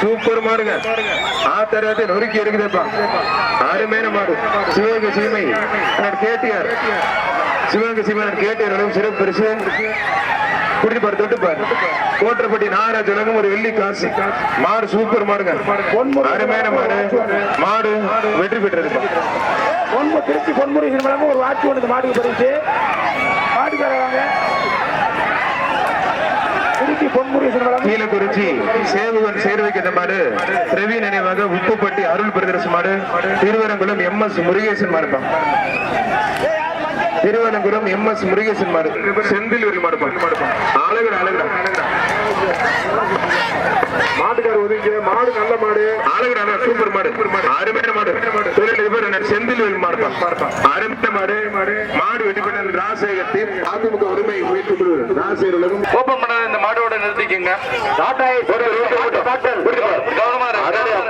Super மாடுங்க. ஆத்தரத்தை நொறுக்கி இருக்குதுப்பா அருமையான மாடு. சிவகங்கை சீமை. கேட்டியார். சிவகங்கை சீமை கேட்டியார் சிறப்பு பரிசு குடி பாரு கோட்டப்பட்டி உலகம் ஒரு வெள்ளி காசு. மாடு சூப்பர் மாடுங்க. அருமையான மாடு. மாடு வெற்றி பெற்றது பொன்மு திருச்சி பொன்முருகன் ஒரு வாட்சி ஒன்று மாட்டுக்கு பரிசு மாட்டுக்கார வாங்க திருச்சி பொன்முருகன் வழங்கும் கீழக்குறிச்சி சேவகன் சேர்வைக்கு இந்த மாடு பிரவீன் நினைவாக உப்புப்பட்டி அருள் பிரதர்ஸ் மாடு திருவரங்குளம் எம் எஸ் முருகேசன் மாடுப்பா. திருவனங்குளம் எம் எஸ் முருகேசன் மாடு செந்தில் ஒரு மாடுப்பா. அழகுடா அழகுடா. மாட்டுக்கார ஒதுங்க மாடு நல்ல மாடு. அழகுடா சூப்பர் மாடு. அருமையான மாடு. தொழிலதிபர் அண்ணன் செந்தில் அருமையான மாடு மாடு வெட்டி பெற்ற ராசேகத்தில் அதிமுக உரிமை உலகம் ஓபன் பண்ணாத இந்த மாடோட நிறுத்திக்கங்க. டாட்டாய் கவனமா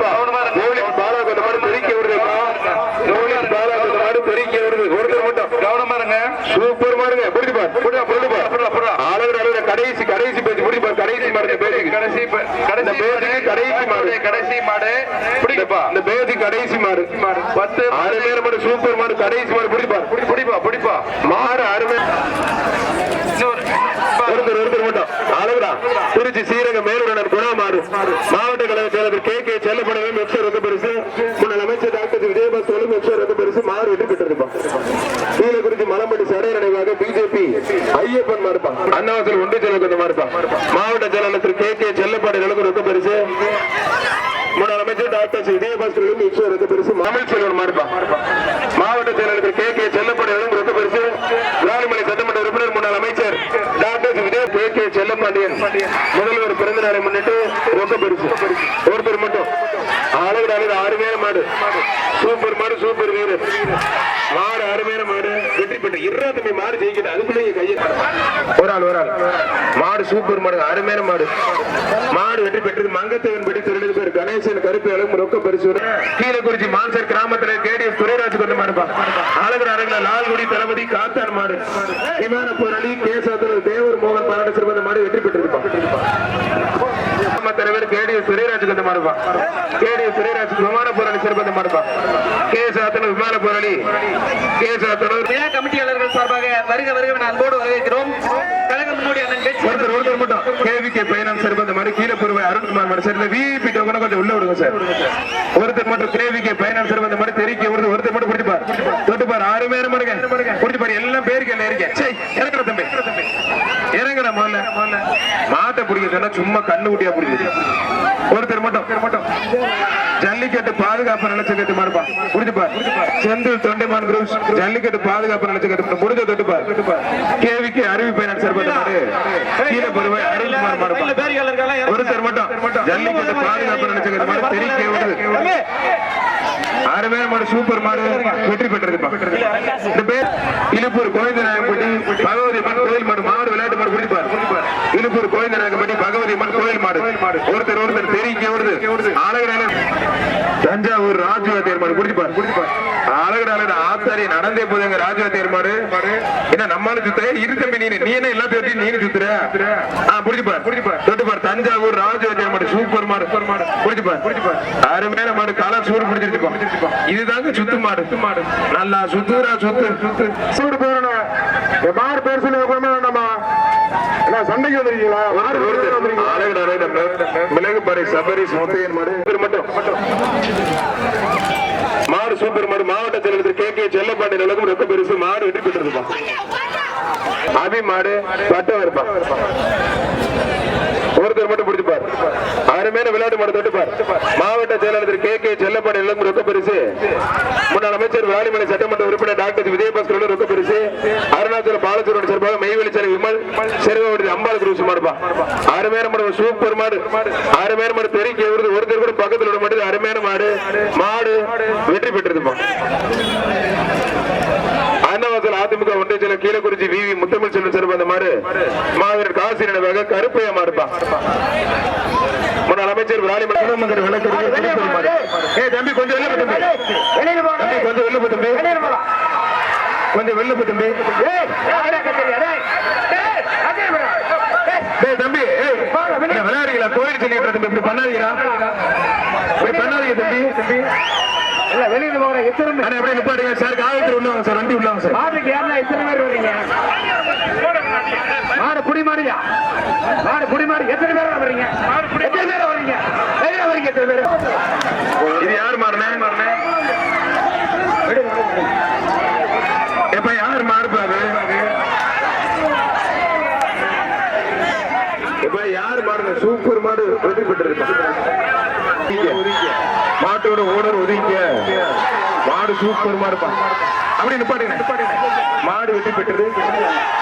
கவனமா இருங்க. நூலின் பாலாகத்த மாடு பெருக்கி வருதுப்பா நூலின் பாலாகத்த மாடு பெருக்கி வருது ஒருத்தர் மட்டும் கவனமா இருங்க சூப்பர் மாடுங்க. புரிஞ்சு பார். புரியா புரிஞ்சு பார். புரியா, புரியா. அழகு அழகு கடைசி கடைசி பேச்சு. புரிஞ்சு பார். கடைசி மாடு பேருக்கு கடைசி கடைசி மாடு, கடைசி மாடு. கடைசி மாடு. பிடிக்கப்பா இந்த பேதி கடைசி மாடு. பத்து அருமையான மாடு சூப்பர் மாடு கடைசி மாடு. பார். பிடிப்பா பிடிப்பா மாடு அருமை ஒருத்தர் ஒருத்தர் மட்டும். அழகுடா திருச்சி சீரக மேலுடன் குணா மாடு. மாவட்ட கழக செயலர் கே. கே. செல்லப்படவே எக்ஸர் ரத்த பரிசு. முன்னாள் அமைச்சர் டாக்டர் விஜயபாஸ்கரும் எக்ஸர் ரத்த பரிசு. மாறு வெற்றி பெற்றிருப்பான் கீழே குறிச்சி மலம்பட்டி சடை நினைவாக பிஜேபி ஐயப்பன் மாறுப்பா அண்ணாவசல் ஒன்றிய செயலர் கொஞ்சம் மாறுப்பா மாவட்ட செயலாளர் திரு கே கே செல்லப்பாடி நிலக்கு ரத்த பரிசு. முன்னாள் அமைச்சர் டாக்டர் ஸ்ரீ விஜயபாஸ்கரும் எக்ஸர் ரத்த பரிசு. தமிழ் செல்வன் மாறுப்பா மாவட்ட செயலாளர் திரு கே கே செல்லப்பாடி நிலக்கு ரத்த பரிசு. விராலிமலை சட்டமன்ற உறுப்பினர் முன்னாள் அமைச்சர் doctor Vijay K K Chellapandian. முதல்வர் பிறந்த நாளை முன்னிட்டு ரொம்ப பரிசு. ஒருத்தர் மட்டும். ஆளுகிற ஆறு அருமையான மாடு. சூப்பர் மாடு சூப்பர் வீரர். மாடு அருமையான மாடு. வெற்றி பெற்ற இருபத்தமை மாடு ஜெயிக்கிட்டு அதுக்குள்ளே கையை ஒரு ஆள் ஒரு ஆள். மாடு சூப்பர் மாடு அருமையான மாடு. மாடு வெற்றி பெற்றது மங்கத்தேவன் படி தொழில் பேர் கணேசன் கருப்பு அளவு ரொக்க பரிசு கீழக்குறிச்சி மான்சர் கிராமத்துல கேடிஎஸ் துரைராஜ் கொண்டு மாடுப்பா. அழகு அழகுல லால்குடி தளபதி காத்தான் மாடு. விமான போராளி கேசாத்துல தேவர் மோகன் பாராட்டு சிறந்த மாடு வெற்றி பெற்றிருப்பா. கிராம தலைவர் கேடிஎஸ் துரைராஜ் கொண்டு மாடுப்பா. கேடிஎஸ் துரைராஜ் விமான போராளி சிறந்த மாடுப்பா. கேசாத்தன விமான போராளி. கேசாத்தன விழா கமிட்டியாளர்கள் சார்பாக வருக வருக அன்போடு வரவேற்கிறோம். கழக முன்னோடி அண்ணன் ஒருத்தர் ஒருத்தர் மட்டும். கேவிகே பயணம் சார் இந்த மாதிரி கீழே பொறுவை அருண்குமார் மாதிரி சார் இந்த விபி டோக்கனை கொஞ்சம் உள்ள விடுங்க சார். ஒருத்தர் மட்டும் கேவிகே பயணம் சார் இந்த மாதிரி தெரிவிக்க ஒருத்தர் ஒருத்தர் மட்டும் பிடிப்பார் தொட்டுப்பார் ஆறு பேரும் மடுங்க பிடிப்பார் எல்லாம் பேருக்கு எல்லாம் இருக்கேன் இறங்குற தம்பி இறங்குற முதல்ல மாட்டை பிடிக்க சொன்னா சும்மா கண்ணு குட்டியா பிடிக்குது ஒருத்தர் மட்டும் மட்டும் ஜல்லிக்கட்டு பாதுகாப்பு நிலச்சக்கட்டு மாறுப்பா புரிஞ்சுப்பார் செந்தில் தொண்டைமான் குரூப் ஜல்லிக்கட்டு பாதுகாப்பு நிலச்சக்கட்டு முடிஞ்ச தொட்டுப்பார் கேவிக்கு அறிவிப்பை சார் மாடு கீழே ஒருத்தர் மட்டும் ஜல்லிக்கட்டு பாதுகாப்பு நினைச்சது மாதிரி தெரிவிக்க வருது அருமையான மாடு சூப்பர் மாடு வெற்றி பெற்றிருப்பா இந்த பேர் இழுப்பூர் பகவதி அம்மன் கோயில் மாடு மாடு விளையாட்டு மாடு குடிப்பார் இழுப்பூர் கோவிந்தநாயகப்பட்டி பகவதி அம்மன் கோயில் மாடு. ஒருத்தர் ஒருத்தர் தெரிவிக்க வருது அழகரால தஞ்சாவூர் ராஜுவ தேர்மாடு குடிச்சுப்பாரு குடிச்சுப்பாரு அழகு அழகரால ஆத்தாரி நடந்தே போதுங்க ராஜுவ தேர்மாடு என்ன நம்மளும் சுத்துற? இரு நீ நீ என்ன எல்லாத்தையும் வச்சு நீனு சுத்துற? ஆஹ் புடிச்சுப்பார் புடிச்சுப்பார் தொட்டுப்பாரு தஞ்சாவூர் ராஜுவ தேர்மாடு சூப்பர் மாடு. சூப்பர் மாடு புடிச்சுப்பார் புடிச்சுப்பார் அருமையான மாடு. கலா சூடு பிடிச்சிருக்கோம் இதுதாங்க சுத்து மாடு. மாடு நல்லா சுத்துறா சுத்து. சுத்து சூடு போறணும் மாடு பேர் சொல்லி நம்ம சண்டைக்கு வந்திருக்கீங்களா? மிளகு பாறை சபரிஸ் முத்தையன் மாடு. மட்டும். மாடு சூப்பர் மாடு. மாவட்ட செயலர் கே. கே. செல்லப்பாண்டி நிலக்கும் ரொம்ப பெருசு. மாடு வெற்றி பெற்றிருப்பா அபி மாடு பட்டம் இருப்பா ஒருத்தர் மட்டும் அருமையான விளையாட்டு மாடு தொட்டுப்பார் மாவட்ட செயலாளர் கே. கே. செல்லப்பாடி நிலம் ரொக்க பரிசு. முன்னாள் அமைச்சர் வேலிமலை சட்டமன்ற உறுப்பினர் டாக்டர் விஜயபாஸ்கர் ரொக்க பரிசு. அருணாச்சல பாலச்சூரோட சார்பாக மெய்வெளிச்சாலை விமல். செருவாவடி அம்பாள் குருசு மாடுப்பா அருமையான மாடு சூப்பர் மாடு. அருமையான மாடு தெரிவிக்க வருது ஒருத்தர் கூட பக்கத்தில் விட மாட்டேது அருமையான மாடு. மாடு வெற்றி பெற்றிருப்பா அன்னவாசல் அதிமுக ஒன்றிய செயலர் கீழக்குறிச்சி வி வி முத்தமிழ் செல்வன் சிறப்பு அந்த மாடு மாவீரர் காசி நினைவாக கருப்பையா மாடுப்பா முன்னாள் அமைச்சர் தம்பி கொஞ்சம் வெளில போ தம்பி கொஞ்சம் தம்பி கொஞ்சம் வெளில போ தம்பி டேய் தம்பி விளையாடுறீங்களா கோயில் சொல்லிட்டு தம்பி இப்படி பண்ணாதீங்களா இப்படி பண்ணாதீங்க தம்பி தம்பி வெளியில போகிற எத்தனை அண்ணா எப்படி நிப்பாடுங்க சார் காவல்துறை உள்ளவங்க சார் வண்டி உள்ளவங்க சார். மாட்டுக்கு யாருன்னா எத்தனை பேர் வர்றீங்க? மாடு புடி மாடுயா? மாடு புடி மாடு எத்தனை பேர் வர்றீங்க? எத்தனை பேர் வர்றீங்க? வெளியில வரீங்க எத்தனை பேர்? இது யார் மாறுனே மாறுனே எப்ப யார் மாறுப்பா அது? எப்ப யார் மாறுங்க சூப்பர் மாடு வெற்றி பெற்றிருக்கா. மாட்டோட ஓனர் ஒதுங்க மாடு சூப்பர் இருப்பான் அப்படி நிப்பாட்டுங்க. மாடு வெற்றி பெற்றது.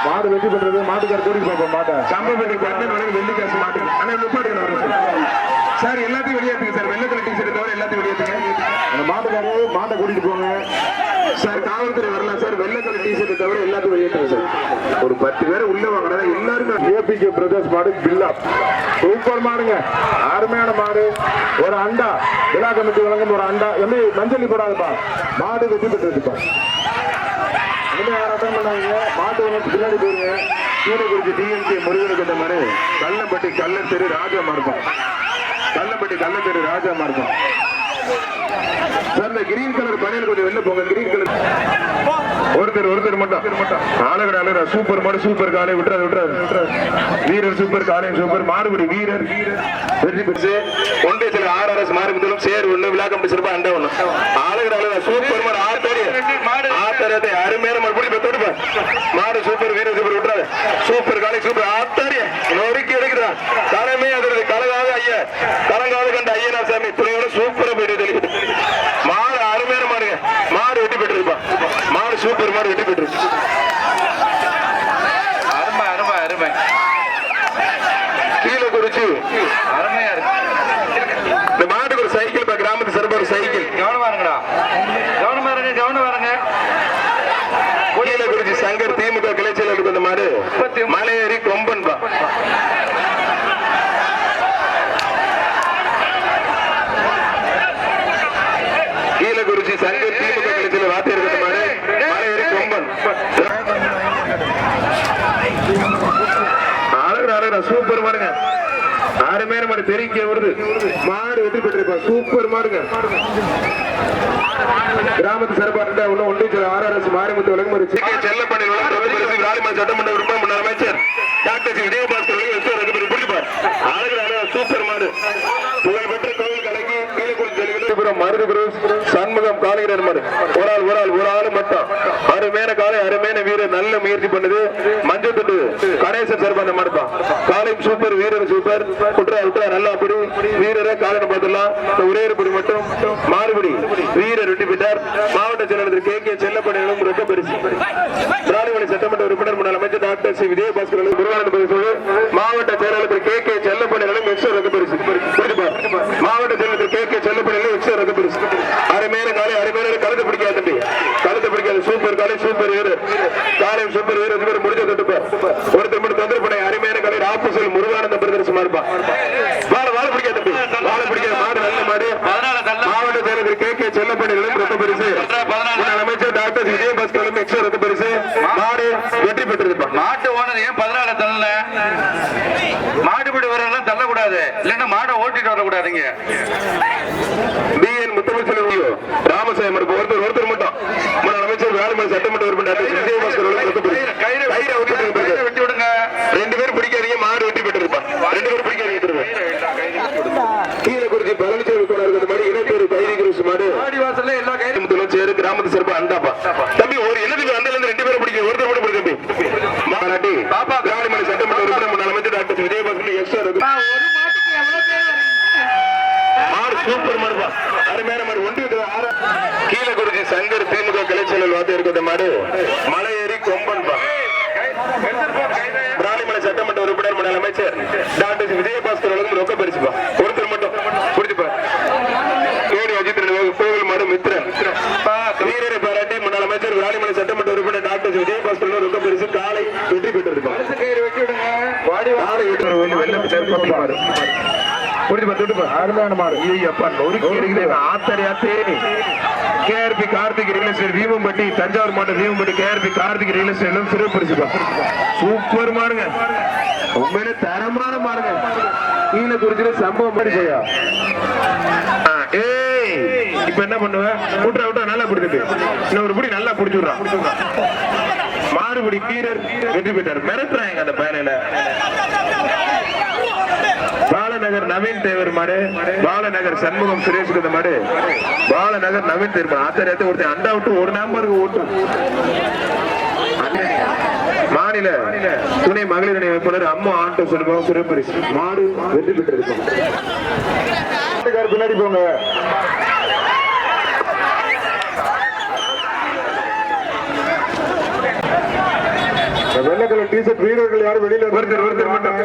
மாடு வெற்றி பெற்றது. மாட்டுக்கார கூட்டிட்டு பார்ப்போம் மாட்டை. சம்பவம் வெள்ளி காசு மாட்டுக்கு. ஆனா நிப்பாட்டுங்க சார் எல்லாத்தையும் வெளியேற்றுங்க சார் வெள்ளை கலர் டிஷர்ட் தவிர எல்லாத்தையும் வெளியேற்றுங்க அந்த மாட்டுக்காரரு மாட்டை கூட்டிட்டு போங்க சார் காவல்துறை வரலாம் சார் வெள்ளை கலர் டிஷர்ட் தவிர எல்லாத்தையும் வெளியேற்றுங்க சார் ஒரு பத்து பேரை உள்ள வாங்கினா எல்லாருக்கும் ஏபிகே பிரதர்ஸ் மாடு பில்லா சூப்பர் மாடுங்க. அருமையான மாடு. ஒரு அண்டா. விழா கமிட்டி வழங்கும் ஒரு அண்டா. எப்படி மஞ்சள் போடாதுப்பா. மாடு வெற்றி பெற்றதுப்பா இனிமே யாரும் அட்டன் பண்ணாங்க மாட்டு வந்து பின்னாடி போயிருங்க. கீழே டிஎம்கே முருகன் கிட்ட மாதிரி கல்லப்பட்டி கள்ளத்தெரு ராஜா மார்க்கம் கல்லப்பட்டி கள்ளத்தெரு ராஜா மார்க்கம் சார் கிரீன் கலர் பனியன் கொஞ்சம் வெளில போங்க கிரீன் கலர் ஒருத்தர் ஒருத்தர் மட்டும். அழகர் அழகர் சூப்பர் மாடு சூப்பர் காலை விட்டுறாரு விட்டுறாரு. வீரர் சூப்பர் காலை சூப்பர் மாடுபடி வீரர். வெற்றி பெற்று சேர் ஒண்ணு விழாக்கம் சிறப்பா அண்டா ஒண்ணு. சூப்பர் மாடு ஆத்தாடி அருமையான மாடு பிடி தொடுப்பா மாடு சூப்பர் வீரர் சூப்பர் விட்டுறாரு. சூப்பர் காலை சூப்பர் ஆத்தாடி. நொறுக்கி எடுக்கிறான் தலைமை அதற்கு கலகாத ஐயா கலங்காத கண்ட ஐயனா சாமி துறையோட சூப்பரா போயிட்டு தெரியுது மாடு அருமையான மாடுங்க மாடு வெட்டி பெற்றிருப்பா மாடு சூப்பர் மாடு வெட்டி பெற்றிருக்கு அருமை அருமை அருமை கீழே குறிச்சு அருமையா இருக்கு இந்த மாட்டுக்கு ஒரு சைக்கிள் பா கிராமத்து சிறப்பு ஒரு சைக்கிள் கவனமா இருங்கடா கவனமா இருங்க கவனமா இருங்க கீழே குறிச்சி சங்கர் திமுக கிளைச்சலுக்கு அந்த மாடு மலையேறி கொம்பன் பா கீழே குறிச்சி சங்கர் திமுக கிளைச்சல் வாத்தியார் அந்த மாடு மலையேறி கொம்பன் சூப்பர் மாடுங்க. ஆறு மேல மாடு தெரிவிக்க வருது. மாடு வெற்றி பெற்றிருப்பா சூப்பர் மாடுங்க. கிராமத்து சிறப்பாக ஒண்ணு ஒன்று ஆர்ஆர்எஸ் மாரிமுத்து விளங்குமரி செல்லப்பள்ளி ராலிமன் சட்டமன்ற உறுப்பினர் முன்னாள் அமைச்சர் டாக்டர் விஜயபாஸ்கர் பிடிப்பார். அழகு சூப்பர் மாடு. கீழக்குள் ஜெலிபுரம் மருது குரு சண்முகம் காலிகரன் மாடு ஒரு ஆள் ஒரு ஆள் ஒரு ஆள் மட்டும். அருமையான காலை அருமையான வீரர் நல்ல முயற்சி பண்ணுது. மஞ்சள் தொட்டு கணேசன் சார்பா அந்த மாடுப்பா காலையும் சூப்பர் வீரர் சூப்பர் குற்றா விட்டா நல்லா அப்படி வீரரை காலனை பார்த்துடலாம். ஒரே ஒரு படி மட்டும். மாறுபடி. வீரர் வெட்டி பெற்றார். மாவட்ட செயலாளர் கே கே செல்லப்படையிலும் ரொம்ப பெருசு. திராவிட சட்டமன்ற உறுப்பினர் முன்னாள் அமைச்சர் டாக்டர் சி. விஜயபாஸ்கர் அவர்கள் குருவானந்த மாவட்ட செயலாளர் கே கே செல்லப்படையிலும் எக்ஸ்ட்ரா ரொக்க பரிசு புரியுதுப்பா? மாவட்ட செயலாளர் கே கே செல்லப்படையிலும் எக்ஸ்ட்ரா ரொக்க பரிசு அருமையான காலை அருமையான கழுத்து பிடிக்காது தம்பி கழுத்து பிடிக்காது சூப்பர் காலை சூப்பர் வீரர் சூப்பர் வீரர் சூப்பர் முடிஞ்ச தொட்டுப்பா. ஒருத்தர் மட்டும் தொந்தரவு பண்ண அருமையான காலை ராப்புசல் முருகானந்த பிரதர்சமா இருப்பா வாழ வாழ பிடிக்காது தம்பி. வாழ பிடிக்காது மாடு நல்ல மாடு. மாவட்ட தலைவர் கே. கே. செல்லப்பணிகளும் ரத்த பரிசு. அமைச்சர் டாக்டர் விஜயபாஸ்கர் எக்ஸ்ட்ரா ரத்த பரிசு. மாடு வெற்றி பெற்றிருப்பா. மாட்டு ஓனர் ஏன் பதினாலு தள்ள மாட்டுப்பிடி வரலாம் தள்ளக்கூடாது. இல்லைன்னா மாடை ஓட்டிட்டு வரக்கூடாதுங்க பிஎன் முத்தமிழ்ச்செல்வன் ராமசாமி மறுப்பு ஒருத்தர் ஒருத்தர் மட்டும் முன்னாள் அமைச்சர் வேலுமணி சட்டமன்ற உறுப்பினர் டாக்டர் விஜயபாஸ்கர் அவர்கள் ரொக்க பரிசு. கயிறு கயிறை வெட்டி விடுங்க. ரெண்டு பேரும் பிடிக்காதீங்க மாடு வெட்டி பெற்றிருப்பா. ரெண்டு பேரும் பிடிக்காதீங்க. கீழே குறிச்சி பழனிசாமி கூட இருக்கிற மாதிரி இனப்பேரு கைதி கிருஷ்ண மாடு. வாசல்ல எல்லா கயிறு முத்துல சேரு கிராமத்து சிறப்பு அண்டாப்பா தம்பி ஒரு இனத்துக்கு அந்தல இருந்து ரெண்டு பேரும் பிடிக்கும் ஒருத்தர் மட்டும் பிடி தம்பி மாநாட்டி பாப்பா கிராமணி சட்டமன்ற உறுப்பினர் முன்னாள் அமைச்சர் டாக்டர் விஜயபாஸ்கர் எக்ஸ்ட்ரா இருக்கு மாடு சூப்பர் மாடுப்பா அருமையான மாடு ஒன்று கீழே குறிச்சி சங்கர் திமுக கிளைச்சல் வார்த்தை இருக்கிற மாடு மலையேறி கொம்பன் பா பிராணிமலை சட்டமன்ற உறுப்பினர் முன்னாள் அமைச்சர் டாக்டர் விஜயபாஸ்கர் அவர்களும் ரொக்க பரிசுப்பா ஒருத்தர் மட்டும் பிடிச்சுப்பா கேடி அஜித் கோவில் மாடு மித்ரன் வீரரை பாராட்டி முன்னாள் அமைச்சர் விராலிமலை சட்டமன்ற உறுப்பினர் டாக்டர் விஜயபாஸ்கர் ரொக்க பரிசு காலை வெற்றி பெற்றிருப்பார் கயிறு வெட்டி விடுங்க காலை வெற்றி வெள்ளம் மாடு புரியுதுப்பா தொட்டுப்பா அருமையான மாடு ஐயப்பா நொறுக்கி எடுக்கிறேன் ஆத்தரி KRP Karthik real estate Veemampatti Thanjavur மாவட்டம் Veemampatti KRP Karthik real estate சிறப்பு பரிசுப்பா சூப்பர் மாடுங்க. உண்மையிலே தரமான மாடுங்க. கீழே குறிச்சிட்டு சம்பவம் மாதிரி செய்யா. ஏய் இப்ப என்ன பண்ணுவ? விட்டுற விட்டா நல்லா பிடிச்சிட்டு இன்னும் ஒரு பிடி நல்லா பிடிச்சுடுறான் மாறுபடி வீரர் வெற்றி பெற்றார். மிரட்டுறாங்க அந்த பயனில பாலநகர் நவீன் தேவர் மாடு பாலநகர் சண்முகம் சுரேஷ் இந்த மாடு. பாலநகர் நவீன் தேவர் மாடு. ஆச்சரியத்தை ஒருத்தன் அண்டா விட்டு ஒரு நம்பருக்கு ஓட்டும் மாநில துணை மகளிர் அணி வேட்பாளர் அம்மா ஆண்டோ சொல்லுவோம் சிறப்பரிசு மாடு வெற்றி பெற்றிருக்கும். பின்னாடி போங்க. வெள்ளை கலர் டிஷர்ட் வீரர்கள் யாரும் வெளியில ஒருத்தர் ஒருத்தர் மட்டும்.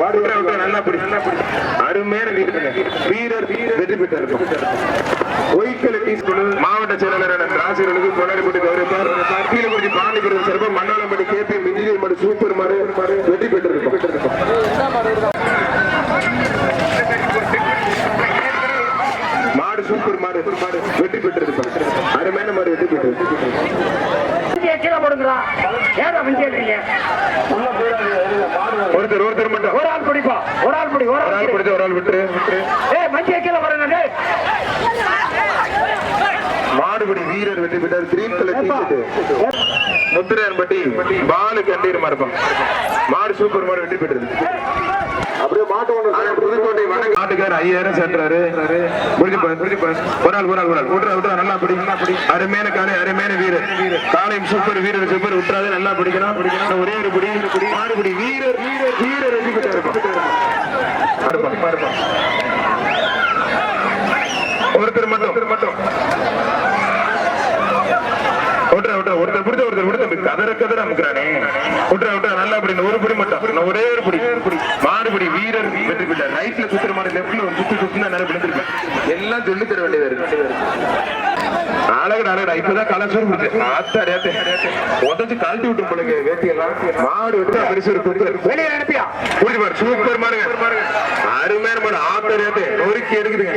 வாடி நல்லா பிடி நல்லா பிடி அருமையான வீரர் வீரர் வெற்றி பெற்றிருக்கும் ஒய்க்கல டீஸ்கூல் மாவட்ட செயலாளரான ஆசிரியர்களுக்கு கொண்டாடிப்பட்டு கௌரவிப்பார் கீழக்குறிச்சி பாண்டிபுரம் சிறப்பு மண்ணாளம்பட்டி கேபி இன்ஜினியர் மாடு சூப்பர் மாடு வெற்றி பெற்றிருக்கும். மாடு சூப்பர் மாடு மாடு வெற்றி பெற்றிருக்கும். அருமையான மாடு வெற்றி பெற்றிருக்கும். வண்டியை கீழே போடுங்கடா. ஏன் அப்படி கேட்குறீங்க ஒருத்தர் ஒருத்தர் மட்டும். ஒரு ஆள் பிடிப்பா. ஒரு ஆள் பிடி ஒரு ஆள் ஆள் பிடி. பிடிச்சு ஒரு ஆள் விட்டு ஏய் மஞ்சியை கீழே போடுங்க மாடுபடி வீரர் வெற்றி பெற்றார். Green colour T shirt Muthiraiyanpatti Balu கண்டீர் மரபம். மாடு சூப்பர் மாடு வெற்றி பெற்றது. அப்படியே மாட்டு புதுக்கோட்டை வணக்கம் மாட்டுக்கார் ஐயாயிரம் சென்றாரு. புரிஞ்சுப்பாரு புரிஞ்சுப்பாரு ஒரு விட்டுறா விட்டுறா நல்லா பிடி. நல்லா பிடி அருமையான காலை அருமையான வீரர். காலையும் சூப்பர் வீரர் சூப்பர் விட்டுறாது நல்லா பிடிக்கணும். பிடிக்கணும் ஒரே ஒரு பிடி. பிடி மாடுபிடி வீரர் வீரர் வீரர் வெற்றி பெற்றாரு. ஒருத்தர் மட்டும் ஒருத்தர் மட்டும் விட்டுற விட்டுற ஒருத்தர் பிடிச்ச ஒருத்தர் விடுத்த கதற கதற அமுக்குறானே விட்டுற விட்டுற நல்லா அப்படி ஒரு பிடி மட்டும். ஒரே ஒரு பிடி. மாறுபடி வீரர் வெற்றி ரைட்ல சுத்துற மாதிரி லெப்ட்ல சுத்து சுத்துனா நல்லா விழுந்திருப்பேன். எல்லாம் சொல்லி தர வேண்டியது இருக்கு. அழகு அழகு இப்பதான் கலசூர் ஆத்தே உடச்சு கழட்டி விட்டு போலுங்க வேட்டியெல்லாம் மாடு விட்டு பரிசு வெளியே அனுப்பியா? புரிஞ்சு பாரு சூப்பர் மாடுங்க. அருமையான மாடு. ஆத்தே நொறுக்கி எடுக்குதுங்க.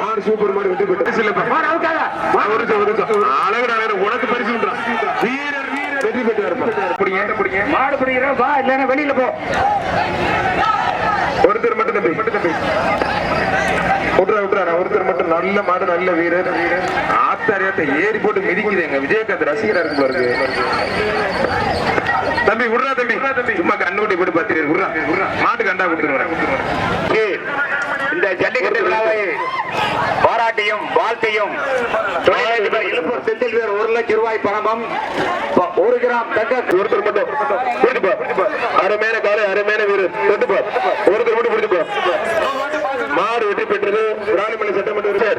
மாடு சூப்பர் மாடு வெற்றி பெற்று. சில மாடு அவுக்காத ஒரு நிமிஷம், ஒரு நிமிஷம். அழகு அழகு உனக்கு பரிசு உண்டா? வீரர் வீரர் வெற்றி பெற்றார் பிடிங்க பிடிங்க மாடு பிடிக்கிறேன் வா இல்லைன்னா வெளியில போ. ஒருத்தர் மட்டும் தம்பி மட்டும் தம்பி. விட்டுறா விட்டுறா. ஒருத்தர் மட்டும் நல்ல மாடு நல்ல வீரர். ஆத்தாரியாத்த ஏறி போட்டு மிதிக்குது எங்க விஜயகாந்த் ரசிகரா இருக்கு பாருங்க. தம்பி விடுறா தம்பி. சும்மா கண்ணு கூட்டி போட்டு பத்திரி விடுறா. மாட்டு கண்டா கொடுத்துருவேன் இந்த ஜல்லிக்கட்டு விழாவை பாராட்டியும் வாழ்த்தையும் தொழிலதிபர் இழுப்பூர் செந்தில் வீரர் ஒரு லட்சம் ரூபாய் பணமும் ஒரு கிராம் தங்க ஒருத்தர் மட்டும். பிடிச்சுப்பா. அருமையான காலை அருமையான வீரர். தொட்டுப்பா. ஒருத்தர் மட்டும் பிடிச்சுப்பா. மாடு வெற்றி பெற்றது. ராணிமலை சட்டமன்ற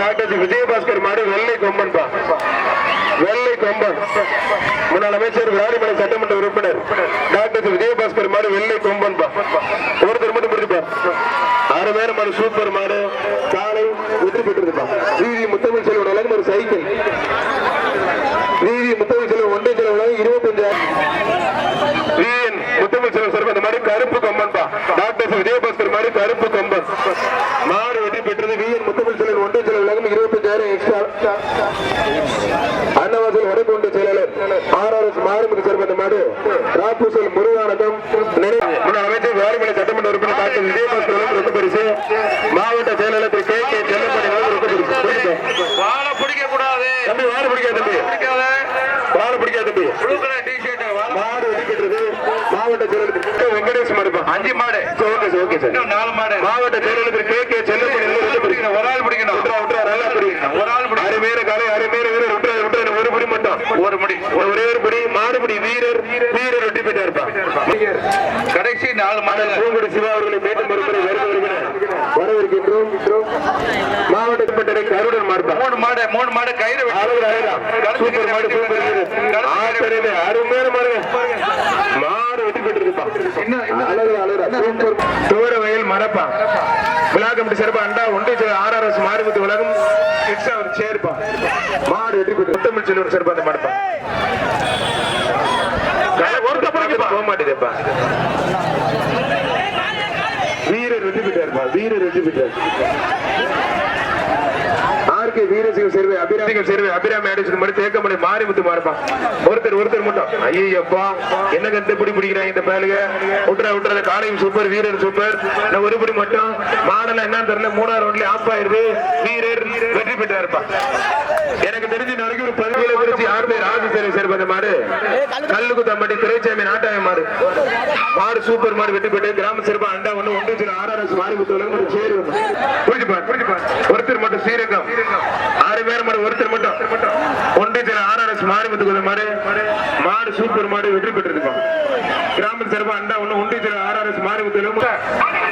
டாக்டர் விஜயபாஸ்கர் மாடு வெள்ளை கொம்பன் பா. வெள்ளை கொம்பன். முன்னாள் அமைச்சர் ராணிமலை சட்டமன்ற உறுப்பினர் டாக்டர் விஜயபாஸ்கர் மாடு வெள்ளை கொம்பன் பா ஒருத்தர் மட்டும் பிடிச்சுப்பா அருமையான மாடு சூப்பர் மாடு. காலை வெற்றி பெற்றிருப்பா. வீதி முத்தமிழ் செல்வன் வழங்கும் ஒரு சைக்கிள். வீதி முத்தமிழ் செல்வன் ஒன்றை செல்வன் செலவு இருபத்தஞ்சாயிரம். வீஎன் முத்தமிழ் செல்வன் சார் அந்த மாதிரி கருப்பு கொம்பன் பா. டாக்டர் விஜயபாஸ்கர் மாதிரி கருப்பு கம்பன். மாடு வெற்றி பெற்றது வீரன் முத்தமிழ் செல்வன் ஒன்றை செலவு விலகும் இருபத்தஞ்சாயிரம் எக்ஸ்ட்ரா அன்னவாசல் வடக்கு ஒன்றிய செயலாளர் ஆர் ஆர் எஸ் மாறுமுக சார் அந்த மாடு. ராப்பூசல் முருகானந்தம் நினைவு முன்னாள் அமைச்சர் வேலுமலை சட்டமன்ற உறுப்பினர் டாக்டர் விஜயபாஸ்கர் வழங்கும் ரொக்க பரிசு மாவட்ட செயலாளர் திரு கே கே செல்லப்படி வழங்கும் ரொக்க பரிசு புரியுதா? வாழை பிடிக்க கூடாது தம்பி வாடு பிடிக்காது தம்பி பிடிக்காத வாடு பிடிக்காது தம்பி ப்ளூ கலர் டிஷர்ட் வாழை மாடு வெற்றி பெற்றது மாவட்ட செயலாளர் திரு வெங்கடேஷ் மாடுப்பா அஞ்சு மாடு ஓகே சார் ஓகே சார் இன்னும் நாலு மாடு மாவட்ட செயலாளர் கே கே செல்லப்படி. ஒரு ஆள் பிடிக்கணும். நல்லா பிடிக்கணும். ஒரு ஆள் பிடிக்கணும் அருமையான காலை அருமையான வீரர் விட்றா, விட்றா, எனக்கு ஒரு படி மட்டும். ஒரு முடி. ஒரு ஒரே படி மாடுபடி வீரர் வீரர் வெற்றி பெற்றார்ப்பா. கடைசி நாலு மாடுங்க. பூங்குடி சிவா அவர்களை மீண்டும் ஒருமுறை வரவேற்கிறேன் பட்டறை கருடன் மார்பா மூணு மாடு மூணு மாடு கயிறு சூப்பர் மாடு சூப்பர் ஆச்சரியமே. அருமையான மாடு. மாடு வெற்றி பெற்றிருப்பா தோர வயல் மரப்பா. விழா கமிட்டி சிறப்பு அண்டா ஒன்றிய ஆர்ஆர்எஸ் மாரிமுத்து உலகம் எக்ஸ்ட்ரா ஒரு சேர்ப்பா மாடு வெற்றி பெற்று முத்தமிழ் செல்வன் சிறப்பு அந்த மாடுப்பா. போக மாட்டேதேப்பா. வீரர் வெற்றி பெற்றார்ப்பா வீரர் வெற்றி பெற்றார் ஆர்கே ஆர்கே வீரசிங்க சேர்வை அபிராமிங்க சேர்வை அபிராமி அடிச்சு மாதிரி தேக்கமணி மாரிமுத்து மாறுப்பான் ஒருத்தர் ஒருத்தர் மட்டும். ஐயப்பா என்ன கத்து பிடி பிடிக்கிறாங்க இந்த பேலுக? விட்டுற விட்டுற காலையும் சூப்பர் வீரர் சூப்பர் நான் ஒரு பிடி மட்டும். மாடல என்னன்னு தெரியல மூணாவது ரவுண்ட்ல ஆஃப் ஆயிருது வீரர் வெற்றி பெற்றா இருப்பான் எனக்கு தெரிஞ்ச இன்ன வரைக்கும் ஒரு பதினேழு குறிச்சு யார் பேர் ராஜசேரி சேர்ப்பு அந்த மாடு. கல்லுக்கு தம்பட்டி திரைச்சாமி நாட்டாய மாடு. மாடு சூப்பர் மாடு வெற்றி பெற்று கிராம சிறப்பா அண்டா ஒண்ணு ஒன்று சில ஆர்ஆர்எஸ் மாறி முத்துவலம் ஒரு சேரி. புரிஞ்சுப்பா புரிஞ்சுப்பா. ஒருத்தர் மட்டும் ஸ்ரீரங்கம். ஆறு பேர் மாடு ஒருத்தர் மட்டும். ஒன்று சில ஆர்ஆர்எஸ் மாறி முத்துக்குள்ள மாடு. மாடு சூப்பர் மாடு வெற்றி பெற்றிருப்பா கிராம சிறப்பா அண்டா ஒண்ணு ஒன்று சில ஆர்ஆர்எஸ் மாறி முத்துவலம்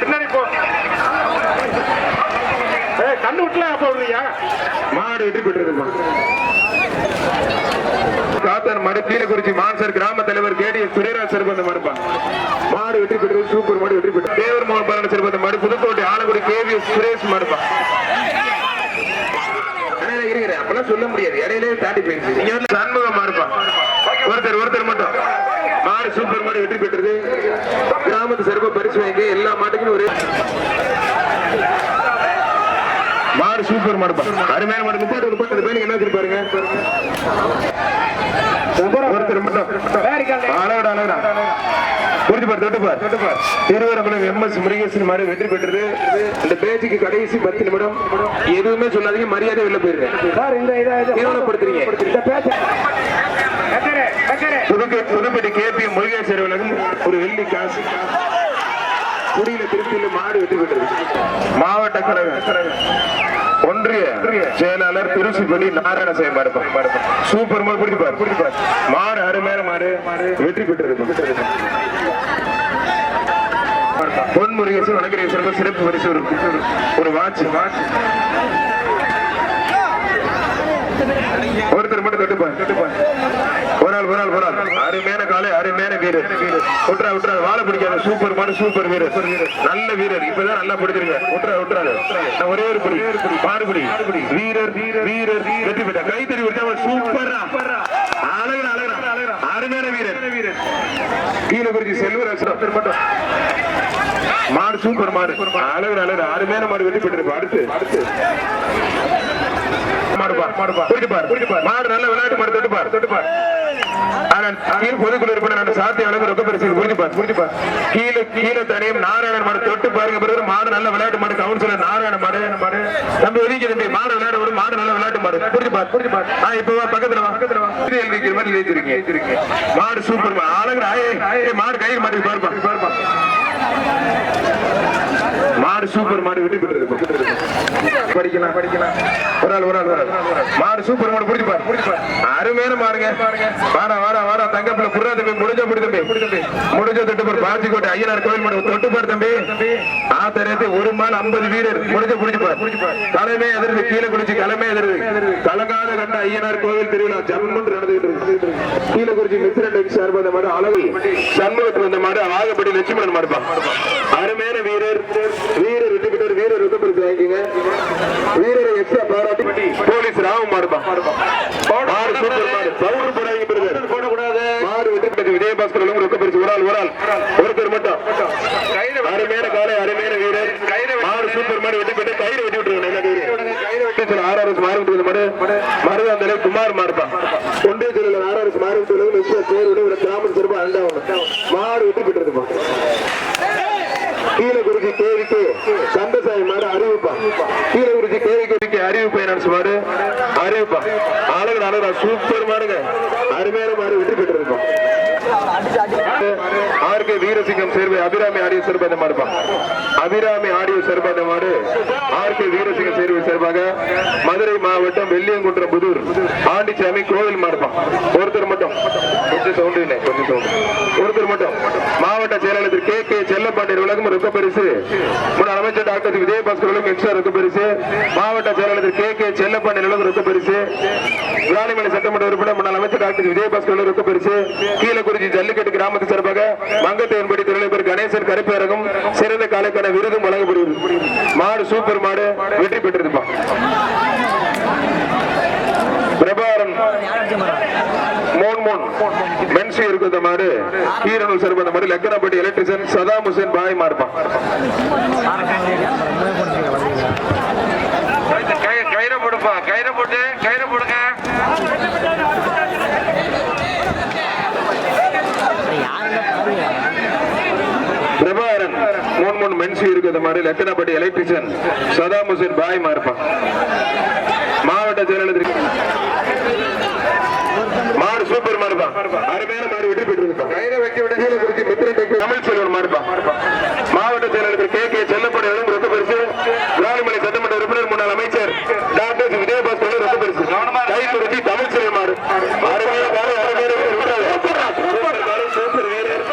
பின்னாடி போ. ஏய், கண்ணு விட்டுல போடுறியா மாடு வெற்றி பெற்றிருப்பா காத்தன் மாடு கீழக்குறிச்சி மான்சர் கிராம தலைவர் கேடிஎஸ் சுரேராஜ் சிறப்பந்த மாடுப்பா. மாடு வெற்றி பெற்றது சூப்பர் மாடு வெற்றி பெற்றது தேவர் மோகன் பாலன சிறப்பந்த மாடு. Pudukkottai Alangudi K V S Suresh அண்ணா, இருக்கிறேன். அப்பெல்லாம் சொல்ல முடியாது. இடையிலே தாண்டி போயிருச்சு நீங்க வந்து சண்முகம் மாடுப்பா ஒருத்தர் ஒருத்தர் மட்டும். மாடு சூப்பர் மாடு வெற்றி பெற்றது. கிராமத்து சிறப்பு பரிசு வாங்கி எல்லா மாட்டுக்கும் ஒரு மாடு சூப்பர் மாடு அருமையான மாடு. முப்பத்தி ஒரு பத்து என்ன வச்சிருப்பாருங்க ஒருத்தர் மட்டும். அழகடா அழகடா. புரிஞ்சு பாரு தொட்டு பாரு தொட்டு பாரு. திருவரங்குளம் எம் எஸ் முருகேசன் மாதிரி வெற்றி பெற்றது. இந்த பேச்சுக்கு கடைசி பத்து நிமிடம். எதுவுமே சொல்லாதீங்க மரியாதை வெளில. புதுக்கை புதுப்பட்டி கேபி முருகேசர் உலகம் ஒரு வெள்ளி காசு. குடியில திருப்தியில் மாடு வெற்றி பெற்றது மாவட்ட கழக ஒன்றிய செயலாளர் திருச்சிப்பள்ளி நாராயணசாமி மாடு சூப்பர் மாடு பிடிப்பார் பிடிப்பார் மாடு அருமையான மாடு. வெற்றி பெற்றது. பொன்முருகேசன் வணக்கரேசன் சிறப்பு பரிசு ஒரு ஒரு வாட்ச் வாட்ச். ஒருத்தர் மட்டும் தொட்டுப்பார் தொட்டுப்பார் ஒரு ஆள் ஒரு ஆள் ஒரு ஆள். அருமையான காலை அருமையான வீரர். விட்டுறா விட்டுறா வாழை பிடிக்காத சூப்பர் மாடு சூப்பர் வீரர். நல்ல வீரர். இப்பதான் நல்லா பிடிச்சிருங்க விட்டுறா விட்டுறாரு நான் ஒரே ஒரு பிடி மாறுபடி வீரர் வீரர். வெற்றி பெற்ற. கைத்தறி விட்டு அவன் சூப்பரா அழகா அழகா அருமையான வீரர். கீழே குறிச்சி செல்வராஜ் ஒருத்தர் மட்டும். மாடு சூப்பர் மாடு. அழகு அழகு அருமையான மாடு வெற்றி பெற்றிருப்பா அடுத்து அடுத்து மாடுப்பா மாடுப்பா புரிஞ்சுப்பார் புரிஞ்சுப்பார் மாடு நல்ல விளையாட்டு மாடு தொட்டுப்பார். தொட்டுப்பார் ஆனால் கீழ் பொதுக்குழு உறுப்பினர் அந்த சாத்திய அளவு ரொக்க பரிசு புரிஞ்சுப்பார் புரிஞ்சுப்பார் கீழே கீழே தனியும் நாராயண மாடு தொட்டு பாருங்க பிறகு மாடு நல்ல விளையாட்டு மாடு கவுன்சிலர் நாராயண மாடு. மாடு தம்பி ஒதுக்கி தம்பி. மாடு விளையாட விடும் மாடு நல்ல விளையாட்டு மாடு. புரிஞ்சுப்பார் புரிஞ்சுப்பார் ஆ இப்ப பக்கத்துல வா பக்கத்துல வா. இது எழுதிக்கிற மாதிரி எழுதிருக்கீங்க மாடு சூப்பர் அழகு ஆயே. மாடு கையில் மாட்டு பாருப்பா பாருப்பா. மாடு சூப்பர் மாடு வெற்றி பெற்றது. படிக்கலாம் படிக்கலாம். ஒரு ஆள் ஒரு ஆள் ஒரு ஆள். மாடு சூப்பர் மாடு புடிச்சு பாரு. புடிச்சு பாரு அருமையான மாடுங்க. வாடா வாடா வாடா. தங்கப்பிள்ள புறா தம்பி முடிஞ்ச முடி தம்பி. முடிஞ்ச தொட்டு பாரு. பாச்சிக்கோட்டை ஐயனார் கோயில் மாடு தொட்டு பாரு தம்பி. ஆத்தரத்தை ஒரு மாடு ஐம்பது வீரர். முடிஞ்ச புடிச்சு பாரு. தலைமை எதிர்த்து கீழே குடிச்சு தலைமை எதிர்த்து கலங்காத கண்ட ஐயனார் கோவில் திருவிழா ஜம்மன் நடந்துகிட்டு இருக்கு. கீழே குறிச்சி மித்திரன் டெக்ஸ் சார்பு அந்த மாடு அழகு. சண்முகத்தில் வந்த மாடு ஆகப்படி லட்சுமணன் மாடுப்பா. அருமையான வீரர். வீரர் வெற்றி பெற்றார் வீரர் வெற்றி பெற்று வாங்கிங்க வீரரை எக்ஸ்ட்ரா பாராட்டி போலீஸ் ராம மாடுப்பா மாடு சூப்பர் மாடு பவுடர் போடாதீங்க பிரதர் போடக்கூடாது. மாடு வெற்றி பெற்று விஜயபாஸ்கர் எல்லாம் ரொக்க பரிசு. ஒரு ஆள் ஒரு ஆள். ஒருத்தர் மட்டும். அருமையான காலை அருமையான வீரர். மாடு சூப்பர் மாடு வெற்றி பெற்று கயிறு வெட்டி விட்டுருங்க. நல்ல கயிறு ஆர்ஆர்எஸ் மாறுபட்டு மாடு. மருதாந்தலை குமார் மாடுப்பா ஒன்றிய செயலர் ஆர்ஆர்எஸ் மாறுபட்டு மிஸ்டர் பேரோட ஒரு கிராமம் சிறப்பு அண்டா ஒண்ணு மாடு வெற்றி பெற்றதுப்பா கீழகுறிச்சி கேவிக்கு கந்தசாமி மாடு அறிவிப்பா. கீழகுறிச்சி கேவிக்கு அறிவிப்பா என்ன மாடு? அறிவிப்பா. அழகு அழகா சூப்பர் மாடுங்க. அருமையான மாடு வெற்றி பெற்றிருக்கோம் ஆர்கே வீரசிங்கம் சேர்வை அபிராமி ஆடிய சிறப்பாக மாடுப்பா அபிராமி ஆடியோ சிறப்பாக மாடு ஆர்கே வீரசிங்க சேர்வை சிறப்பாக மதுரை மாவட்டம் வெள்ளியங்குன்றம் புதூர். ஆண்டிச்சாமி கோவில் மாடுப்பா ஒருத்தர் மட்டும். கொஞ்சம் சவுண்டு இல்லை கொஞ்சம் சவுண்டு. ஒருத்தர் மட்டும். மாவட்ட செயலாளர் கே கே செல்லப்பாண்டியர் விளக்கம் ரொக்க பரிசு. முன்னாள் அமைச்சர் டாக்டர் விஜயபாஸ்கர் உலகம் எக்ஸ்ட்ரா ரொக்க பரிசு. மாவட்ட செயலாளர் கே கே செல்லப்பாண்டியர் விளக்கம் ரொக்க பரிசு. விராலிமலை சட்டமன்ற உறுப்பினர் முன்னாள் அமைச்சர் டாக்டர் விஜயபாஸ்கர் உலகம் ரொக்க பரிசு. கீழக்குறிச்சி ஜல்லிக்கட்டு கிராமத்து சார்பாக மங்கத்தை மங்கத்தையன்படி தொழிலதிபர் கணேசன் கருப்பேரகம் சிறந்த காலைக்கான விருதும் வழங்கப்படுகிறது. மாடு சூப்பர் மாடு வெற்றி பெற்றிருப்பா. பிரபாரன் மோன் மோன். மென்சி இருக்கு இந்த மாடு கீரனூர் சிறப்பு அந்த மாடு லக்கனப்பட்டி எலக்ட்ரிஷியன் சதாம் ஹுசேன் பாய் மாடுப்பான் கயிறை போடுப்பா கயிறை மூணு மென்சி இருக்கு இந்த மாதிரி லெக்கனப்பட்டி எலக்ட்ரிஷியன் சதாம் ஹுசேன் பாய் மாறுப்பான் மாவட்ட செயலாளர் மாடு சூப்பர் மாடுப்பா அருமையான மாடு வெற்றி பெற்றிருப்பான் கையில வைக்க விட தமிழ் செல்வன் மாடுப்பா மாவட்ட செயலாளர் கே கே செல்லப்படி ரொம்ப பரிசு விராலிமலை சட்டமன்ற உறுப்பினர் முன்னாள் அமைச்சர் டாக்டர் விஜயபாஸ்கர் ரொம்ப பரிசு கை குறிச்சி தமிழ் செல்வன் மாடு அருமையான மாடு அருமையான வீரர் விட்டாரு. சூப்பர் மாடு, சூப்பர் வீரர்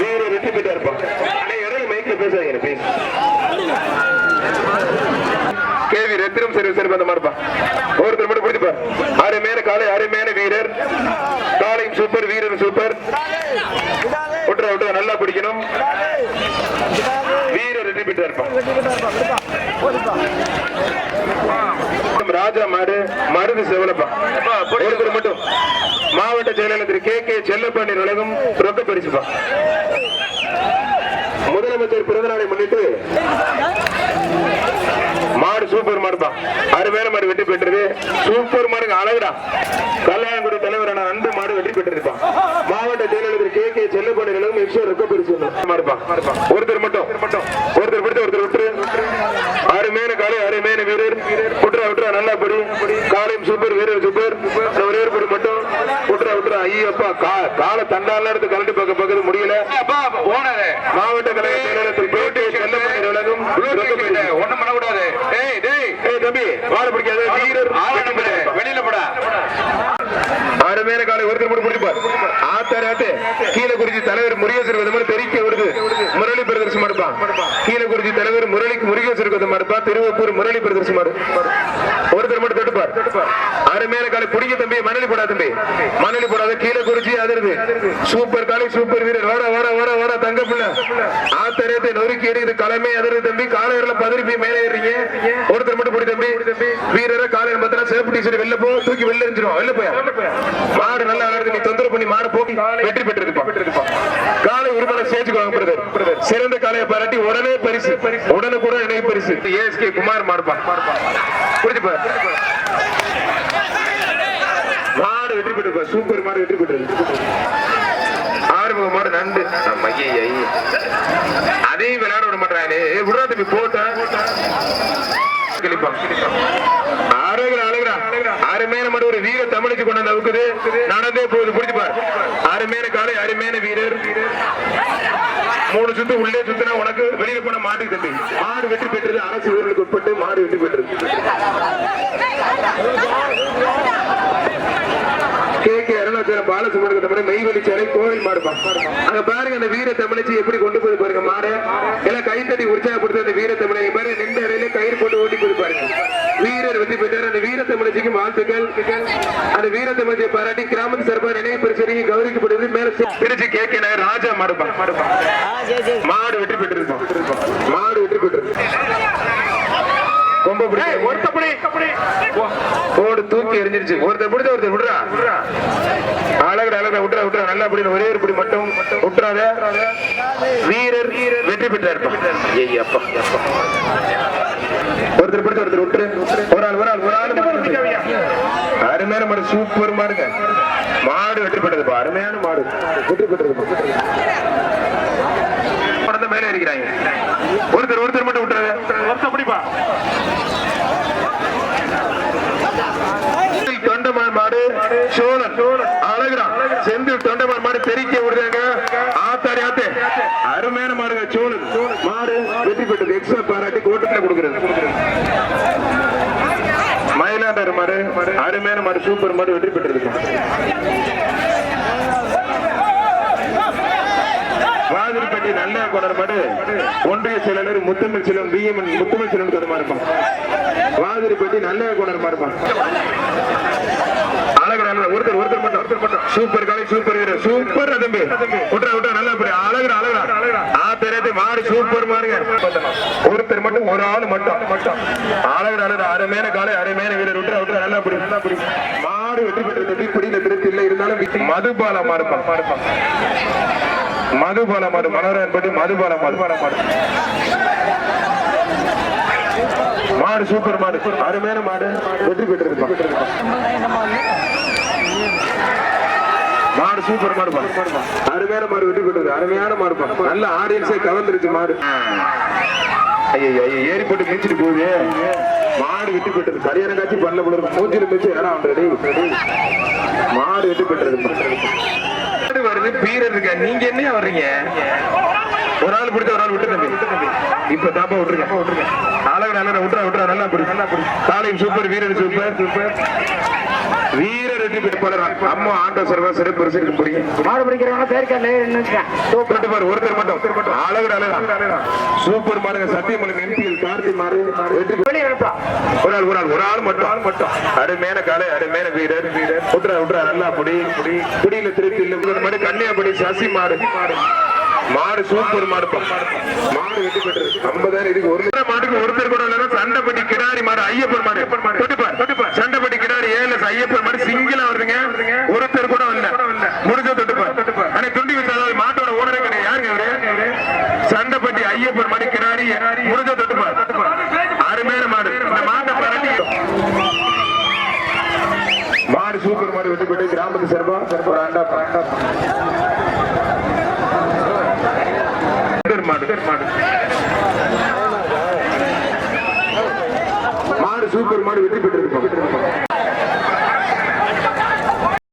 வீரர் வெற்றி பெற்றா இருப்பான் இடையில மைக்ல பேசாதீங்க ப்ளீஸ் கேவி ஒருத்தர் மட்டும் அருமையான காலை அருமையான வீரர். காலையும் சூப்பர் வீரரும் சூப்பர் விட்டுற விட்டுற நல்லா பிடிக்கணும். வீரர் வெற்றி இருப்பான் ராஜா மாடு மருது செவலப்பா. ஒருத்தர் மட்டும். மாவட்ட செயலாளர் திரு கே கே செல்லப்பாண்டியன் உலகம் ரொக்க பரிசுப்பா. முதலமைச்சர் பிறந்த நாளை முன்னிட்டு மாடு சூப்பர் மாடுப்பா. அருமையான மாடு வெற்றி பெற்றது. சூப்பர் மாடுங்க அழகுடா. கல்யாணகுடி தலைவரான அன்பு மாடு வெற்றி பெற்றிருப்பான் மாவட்ட செயலாளர் கே. கே. செல்லப்பாண்டி நிலவும் எக்ஸ்ட்ரா ரொக்க பரிசு மாடுப்பா. ஒருத்தர் மட்டும். ஒருத்தர் பிடித்து ஒருத்தர் விட்டு அருமையான காலை அருமையான வீரர். விட்டுறா விட்டுறா நல்லா படி. காலையும் சூப்பர் வீரர் சூப்பர் ஒரு படி மட்டும் விட்டுறா விட்டுறா ஐயப்பா காலை தண்டால எடுத்து கலந்து பார்க்க பார்க்க முடியல. மாவட்ட கழக செயலாளர் நிலவும் ரொக்க பரிசு ஒண்ணும் பண்ணக்கூடாது. டேய் டேய். ஏய் தம்பி வாழ பிடிக்காத வீரர் ஆவணம் பாரு, வெளியில போடா. அருமையான காலை ஒருத்தர் மட்டும் பிடிப்பார் ஆத்தாரு ஆத்து கீழே குறிச்சி தலைவர் முருகேசர் வித மாதிரி தெரிக்க வருது முரளி பிரதர்சி மடுப்பான் தலைவர் முரளிக்கு முருகேசர் வித மடுப்பா திருவப்பூர் முரளி பிரதர்சி ஒருத்தர் மட்டும் தட்டுப்பார் அரை மேல காலை பிடிக்க தம்பி மணலி போடா தம்பி. மணலி போடாத கீழகுறிஞ்சி அதிருது. சூப்பர் காலை சூப்பர் வீரர். வர வர வர வர தங்க பிள்ளை. ஆத்தரத்தை நொறுக்கி எடுக்குது களமே அதிருது தம்பி. காலையில பதறி போய் மேலே ஏறீங்க ஒருத்தர் மட்டும் பிடி தம்பி. வீரரை காலையில பார்த்தா சேஃப்டி சரி வெளில போ. தூக்கி வெளில எரிஞ்சிரும் வெளில போய்? மாடு நல்லா விளையாடுது நீ தொந்தரவு பண்ணி மாடு போக்கி வெற்றி பெற்றிருப்பா. காலை உரிமையில சேர்த்துக்கோங்க பிரதர். சிறந்த காலையை பரட்டி உடனே பரிசு. உடனுக்குடன் இணை பரிசு. ஏஎஸ்கே குமார் மாடுப்பா புரிஞ்சுப்பா மாடு வெற்றி பெற்றிருப்பா சூப்பர் மாடு வெற்றி பெற்றது. ஆறுமுக மாடு நண்டு. ஆமா, அதையும் விளையாட விட மாட்டானே விடுறா தம்பி போட்டா. அருமையான மாடு ஒரு வீர தமிழுக்கு கொண்டு நடந்தே போகுது. புரிஞ்சுப்பார் அருமையான காலை அருமையான வீரர். மூணு சுத்து உள்ளே சுத்தினா உனக்கு வெளியில போன மாட்டுக்கு தம்பி மாடு வெற்றி பெற்றது அரசு ஊர்களுக்கு உட்பட்டு மாடு வெற்றி பெற்றது. கே. கே. அருணாச்சலம் பாலசுமனுக்கு தமிழ் கோவில் மாடுப்பான் அங்க பாருங்க அந்த வீர தமிழச்சி எப்படி கொண்டு போய் பாருங்க மாட. எல்லாம் கை தட்டி உற்சாகப்படுத்த அந்த வீர தமிழை பாருங்க நின்ற இடையில கயிறு போட்டு ஓட்டி போய் பாருங்க. வீரர் வெற்றி பெற்றார். அந்த வீர தமிழச்சிக்கு வாழ்த்துக்கள். அந்த வீர தமிழச்சியை பாராட்டி கிராமத்து சார்பாக நினைவு பரிசு கௌரவிக்கப்படுது மேல திருச்சி கே கே நகர் ராஜா மாடுப்பான் மாடு வெற்றி பெற்றிருப்பான் மாடு வெற்றி பெற்றிருக்கு ரொம்ப பிடிக்கும் ஒருத்தப்படி போடு. தூக்கி எரிஞ்சிருச்சு ஒருத்தர் பிடிச்ச ஒருத்தர் விடுறா. அழகுடா அழகுடா விட்டுறா விட்டுறா நல்லா பிடி ஒரே ஒரு பிடி மட்டும் விட்டுறாத. வீரர் வெற்றி பெற்றார் ஏய் அப்பா. ஒருத்தர் பிடிச்ச ஒருத்தர் விட்டுரு. ஒரு ஆள் ஒரு ஆள் ஒரு ஆள் அருமையான மாடு சூப்பர் மாடுங்க. மாடு வெற்றி பெற்றதுப்பா அருமையான மாடு. வெற்றி பெற்றது கடந்த மேலே இருக்கிறாங்க ஒருத்தர் ஒருத்தர் மட்டும் விட்டுறது. ஒருத்தர் பிடிப்பா தொண்டமான் மாடு சோழன். அழகிறான் செந்தில் தொண்டமான் மாடு தெரிக்க விடுறாங்க ஆத்தாடி ஆத்தே அருமையான மாடுங்க சோழன் மாடு வெற்றி பெற்றது எக்ஸ்ட்ரா பாராட்டி கூட்டத்துல கொடுக்கிறது மயிலாண்டார் மாடு அருமையான மாடு சூப்பர் மாடு வாதிரிப்பட்டி நல்ல கொடர் ஒன்றிய செயலாளர் முத்தமிழ் செல்வம் பிஎம் முத்தமிழ் செல்வம் இருப்பான். வாதிரிப்பட்டி நல்ல அழகு ஒருத்தர் ஒருத்தர் மட்டும் ஒருத்தர் மட்டும். சூப்பர் காலை சூப்பர் வீரர் சூப்பர் தம்பி விட்டுற விட்டா நல்லா படி. அழகுடா ஆ தெரியாது சூப்பர் மாடுங்க ஒருத்தர் மட்டும் ஒரு ஆள் மட்டும். மட்டும் அழகுடா அருமையான காலை அருமையான வீரர். விட்டா நல்லா படி. நல்லா மாடு வெற்றி பெற்றது தம்பி பிடியில இல்லை இருந்தாலும் மதுபால மாடு மாடு மதுபால மாடு மனோரன் பட்டி மதுபால மாடு மாடு மாடு சூப்பர் மாடு. அருமையான மாடு. வெற்றி பெற்றிருப்பான் மாடு சூப்பர் மாடு அருமையான மாடு வெற்றி பெற்றது. அருமையான மாடு நல்ல ஆடியன்ஸே கவர்ந்துருச்சு மாடு. ஐயோ ஐயோ ஏறி போட்டு போகுது. மாடு விட்டு போட்டது. சரியான காட்சி பண்ணல போல மூஞ்சில மிச்சு ஏடா பண்றது மாடு விட்டு போட்டது. வருது பீரர் இருக்கா நீங்க என்ன வர்றீங்க? ஒரு ஆள் பிடிச்ச ஒரு ஆள் விட்டு தம்பி. இப்ப தாப்பா விட்டுருங்க. விட்டுருங்க அழகு நல்லா விட்டுறா விட்டுறா நல்லா பிடி நல்லா பிடி காலையும் சூப்பர் வீரர் சூப்பர். சூப்பர் வீரர் வெற்றி பெற்று போடுறான் அம்மா ஆண்டோ சர்வா சிறப்பு பிடிக்கும் மாடு பிடிக்கிறவங்க பேர் ஒருத்தர் மட்டும். அழகு அழகு சூப்பர் மாடுங்க சத்தியமலை எம்பிஎல் கார்த்தி மாடு வெற்றி ஒரு ஆள் ஒரு ஆள் ஒரு ஆள் மட்டும் ஆள் மட்டும். அருமையான காலை அருமையான வீரர். வீரர் விட்றா விட்றா நல்லா புடி. புடி புடியில திருப்பி இல்ல. மாடு கன்னியாபடி சசி மாடு மாடு. சூப்பர் மாடு. மாடு வெட்டி பெற்றது ஐம்பதாயிரம் இதுக்கு ஒரு லட்சம் மாடுக்கு ஒருத்தர் கூட இல்லைன்னா சண்டைப்பட்டி கிடாரி மாடு ஐயப்பன் மாடு. சண்டைப்பட்டி கிடாரி ஏழு ஐயப்பன் மாடு சிங்கிளா வருதுங்க. ஒருத்தர் கூட வரல. முடிஞ்ச தொட்டுப்பார் ஆனா துண்டி விசால மாட்டோட ஓனரே கிடையாது. யாருங்க இவரு? சண்டைப்பட்டி ஐயப்பன் மாடு கிடாரி. முடிஞ்ச தொட்டுப்பார் அருமையான மாடு. இந்த மாட்டை பாராட்டி. மாடு சூப்பர் மாடு வெட்டி போட்டு கிராமத்து சிறப்பா. ஒரு ஆண்டா ஆண்டா மாடு வெற்றி பெற்றிருப்பாங்க